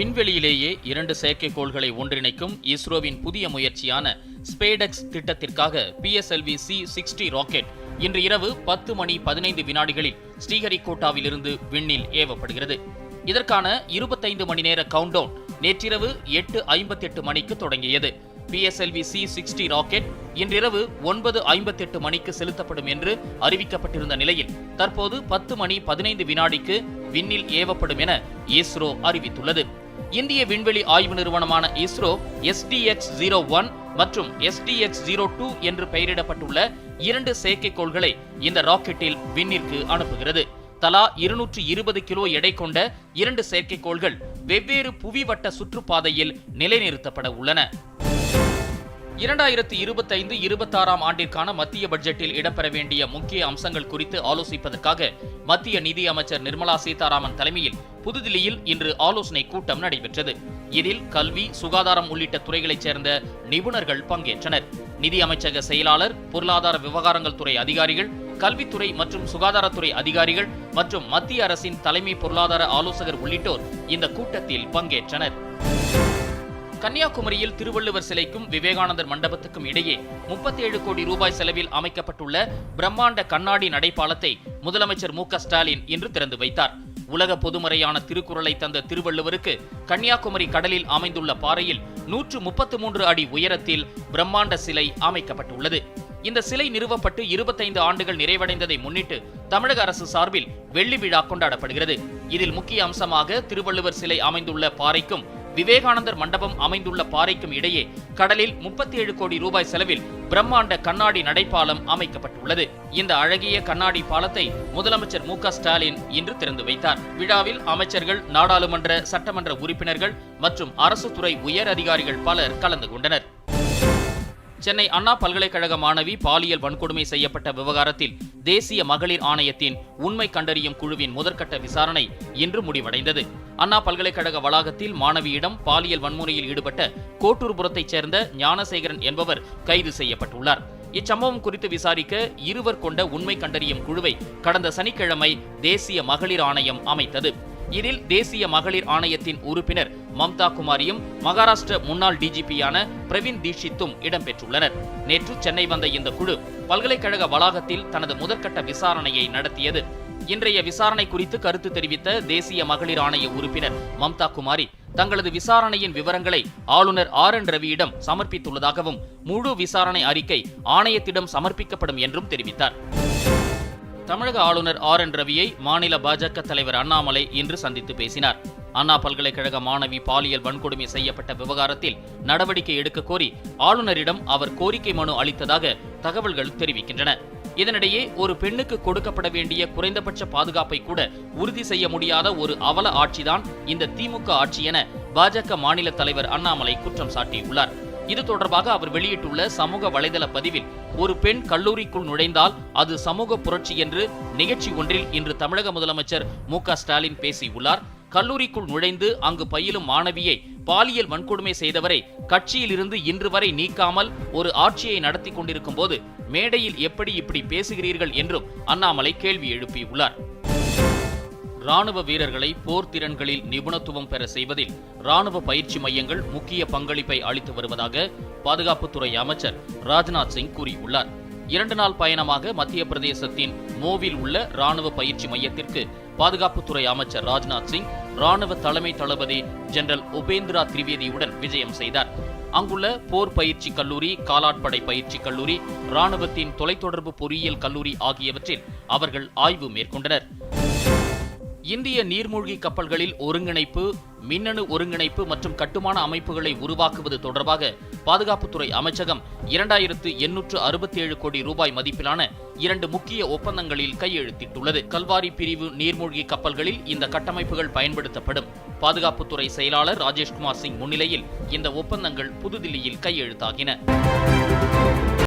விண்வெளியிலேயே இரண்டு செயற்கைக்கோள்களை ஒன்றிணைக்கும் இஸ்ரோவின் புதிய முயற்சியான ஸ்பேடெக்ஸ் திட்டத்திற்காக பிஎஸ்எல்வி சி சிக்ஸ்டி ராக்கெட் இன்று இரவு பத்து மணி பதினைந்து வினாடிகளில் ஸ்ரீஹரிகோட்டாவிலிருந்து விண்ணில் ஏவப்படுகிறது. இதற்கான இருபத்தைந்து மணி நேர கவுண்டவுன் நேற்றிரவு எட்டு ஐம்பத்தெட்டு மணிக்கு தொடங்கியது. பிஎஸ்எல்வி சி சிக்ஸ்டி ராக்கெட் இன்றிரவு ஒன்பது ஐம்பத்தெட்டு மணிக்கு செலுத்தப்படும் என்று அறிவிக்கப்பட்டிருந்த நிலையில் தற்போது பத்து மணி பதினைந்து வினாடிக்கு விண்ணில் ஏவப்படும் என இஸ்ரோ அறிவித்துள்ளது. இந்திய விண்வெளி ஆய்வு நிறுவனமான இஸ்ரோ எஸ்டிஎக்ஸ் ஜீரோ ஒன் மற்றும் எஸ்டிஎக்ஸ் ஜீரோ டூ என்று பெயரிடப்பட்டுள்ள இரண்டு செயற்கைக்கோள்களை இந்த ராக்கெட்டில் விண்ணிற்கு அனுப்புகிறது. தலா இருநூற்று இருபது கிலோ எடை கொண்ட இரண்டு செயற்கைக்கோள்கள் வெவ்வேறு புவிவட்ட சுற்றுப்பாதையில் நிலைநிறுத்தப்பட உள்ளன. இரண்டாயிரத்தி இருபத்தைந்து இருபத்தாறாம் ஆண்டிற்கான மத்திய பட்ஜெட்டில் இடம்பெற வேண்டிய முக்கிய அம்சங்கள் குறித்து ஆலோசிப்பதற்காக மத்திய நிதி அமைச்சர் நிர்மலா சீதாராமன் தலைமையில் புதுதில்லியில் இன்று ஆலோசனை கூட்டம் நடைபெற்றது. இதில் கல்வி சுகாதாரம் உள்ளிட்ட துறைகளைச் சேர்ந்த நிபுணர்கள் பங்கேற்றனர். நிதி அமைச்சக செயலாளர் பொருளாதார விவகாரங்கள் துறை அதிகாரிகள் கல்வித்துறை மற்றும் சுகாதாரத்துறை அதிகாரிகள் மற்றும் மத்திய அரசின் தலைமை பொருளாதார ஆலோசகர் உள்ளிட்டோர் இந்த கூட்டத்தில் பங்கேற்றனர். கன்னியாகுமரியில் திருவள்ளுவர் சிலைக்கும் விவேகானந்தர் மண்டபத்துக்கும் இடையே 37 கோடி ரூபாய் செலவில் அமைக்கப்பட்டுள்ள பிரம்மாண்ட கண்ணாடி நடைபாலத்தை முதலமைச்சர் மு ஸ்டாலின் இன்று திறந்து வைத்தார். உலக பொதுமறையான திருக்குறளை தந்த திருவள்ளுவருக்கு கன்னியாகுமரி கடலில் அமைந்துள்ள பாறையில் நூற்று முப்பத்து மூன்று அடி உயரத்தில் பிரம்மாண்ட சிலை அமைக்கப்பட்டுள்ளது. இந்த சிலை நிறுவப்பட்டு இருபத்தைந்து ஆண்டுகள் நிறைவடைந்ததை முன்னிட்டு தமிழக அரசு சார்பில் வெள்ளி விழா கொண்டாடப்படுகிறது. இதில் முக்கிய அம்சமாக திருவள்ளுவர் சிலை அமைந்துள்ள பாறைக்கும் விவேகானந்தர் மண்டபம் அமைந்துள்ள பாறைக்கும் இடையே கடலில் முப்பத்தி ஏழு கோடி ரூபாய் செலவில் பிரம்மாண்ட கண்ணாடி நடைபாலம் அமைக்கப்பட்டுள்ளது. இந்த அழகிய கண்ணாடி பாலத்தை முதலமைச்சர் மு க ஸ்டாலின் இன்று திறந்து வைத்தார். விழாவில் அமைச்சர்கள் நாடாளுமன்ற சட்டமன்ற உறுப்பினர்கள் மற்றும் அரசு துறை உயர் அதிகாரிகள் பலர் கலந்து கொண்டனர். சென்னை அண்ணா பல்கலைக்கழக மாணவி பாலியல் வன்கொடுமை செய்யப்பட்ட விவகாரத்தில் தேசிய மகளிர் ஆணையத்தின் உண்மை கண்டறியும் குழுவின் முதற்கட்ட விசாரணை இன்று முடிவடைந்தது. அண்ணா பல்கலைக்கழக வளாகத்தில் மாணவியிடம் பாலியல் வன்முறையில் ஈடுபட்ட கோட்டூர்புரத்தைச் சேர்ந்த ஞானசேகரன் என்பவர் கைது செய்யப்பட்டுள்ளார். இச்சம்பவம் குறித்து விசாரிக்க இருவர் கொண்ட உண்மை கண்டறியும் குழுவை கடந்த சனிக்கிழமை தேசிய மகளிர் ஆணையம் அமைத்தது. இதில் தேசிய மகளிர் ஆணையத்தின் உறுப்பினர் மம்தா குமாரியும் மகாராஷ்டிர முன்னாள் டிஜிபியான பிரவீன் தீட்சித்தும் இடம்பெற்றுள்ளனர். நேற்று சென்னை வந்த இந்த குழு பல்கலைக்கழக வளாகத்தில் தனது முதற்கட்ட விசாரணையை நடத்தியது. இன்றைய விசாரணை குறித்து கருத்து தெரிவித்த தேசிய மகளிர் ஆணைய உறுப்பினர் மம்தா குமாரி தங்களது விசாரணையின் விவரங்களை ஆளுநர் ஆர் என் ரவியிடம் சமர்ப்பித்துள்ளதாகவும் முழு விசாரணை அறிக்கை ஆணையத்திடம் சமர்ப்பிக்கப்படும் என்றும் தெரிவித்தார். தமிழக ஆளுநர் ஆர் என் ரவியை மாநில பாஜக தலைவர் அண்ணாமலை இன்று சந்தித்து பேசினார். அண்ணா பல்கலைக்கழக மாணவி பாலியல் வன்கொடுமை செய்யப்பட்ட விவகாரத்தில் நடவடிக்கை எடுக்க கோரி ஆளுநரிடம் அவர் கோரிக்கை மனு அளித்ததாக தகவல்கள் தெரிவிக்கின்றன. இதனிடையே ஒரு பெண்ணுக்கு கொடுக்கப்பட வேண்டிய குறைந்தபட்ச பாதுகாப்பை கூட உறுதி செய்ய முடியாத ஒரு அவல ஆட்சிதான் இந்த திமுக ஆட்சி என பாஜக மாநில தலைவர் அண்ணாமலை குற்றம் சாட்டியுள்ளார். இது தொடர்பாக அவர் வெளியிட்டுள்ள சமூக வலைதள பதிவில் ஒரு பெண் கல்லூரிக்குள் நுழைந்தால் அது சமூக புரட்சி என்று நிகழ்ச்சி ஒன்றில் இன்று தமிழக முதலமைச்சர் மு க ஸ்டாலின் பேசியுள்ளார். கல்லூரிக்குள் நுழைந்து அங்கு பயிலும் மாணவியை பாலியல் வன்கொடுமை செய்தவரை கட்சியிலிருந்து இன்று வரை நீக்காமல் ஒரு ஆட்சியை நடத்தி கொண்டிருக்கும் போது மேடையில் எப்படி இப்படி பேசுகிறீர்கள் என்றும் அண்ணாமலை கேள்வி எழுப்பியுள்ளார். ராணுவ வீரர்களை போர் திறன்களில் நிபுணத்துவம் பெற செய்வதில் ராணுவ பயிற்சி மையங்கள் முக்கிய பங்களிப்பை அளித்து வருவதாக பாதுகாப்புத்துறை அமைச்சர் ராஜ்நாத் சிங் கூறியுள்ளார். இரண்டு நாள் பயணமாக மத்திய பிரதேசத்தின் மோவில் உள்ள ராணுவ பயிற்சி மையத்திற்கு பாதுகாப்புத்துறை அமைச்சர் ராஜ்நாத் சிங் ராணுவ தலைமை தளபதி ஜெனரல் உபேந்திரா திரிவேதியுடன் விஜயம் செய்தார். அங்குள்ள போர் பயிற்சி கல்லூரி காலாட்படை பயிற்சி கல்லூரி ராணுவத்தின் தொலைத்தொடர்பு பொறியியல் கல்லூரி ஆகியவற்றில் அவர்கள் ஆய்வு மேற்கொண்டனர். இந்திய நீர்மூழ்கி கப்பல்களில் ஒருங்கிணைப்பு மின்னணு ஒருங்கிணைப்பு மற்றும் கட்டுமான அமைப்புகளை உருவாக்குவது தொடர்பாக பாதுகாப்புத்துறை அமைச்சகம் இரண்டாயிரத்து எண்ணூற்று அறுபத்தி ஏழு கோடி ரூபாய் மதிப்பிலான இரண்டு முக்கிய ஒப்பந்தங்களில் கையெழுத்திட்டுள்ளது. கல்வாரி பிரிவு நீர்மூழ்கி கப்பல்களில் இந்த கட்டமைப்புகள் பயன்படுத்தப்படும். பாதுகாப்புத்துறை செயலாளர் ராஜேஷ்குமார் சிங் முன்னிலையில் இந்த ஒப்பந்தங்கள் புதுதில்லியில் கையெழுத்தாகின.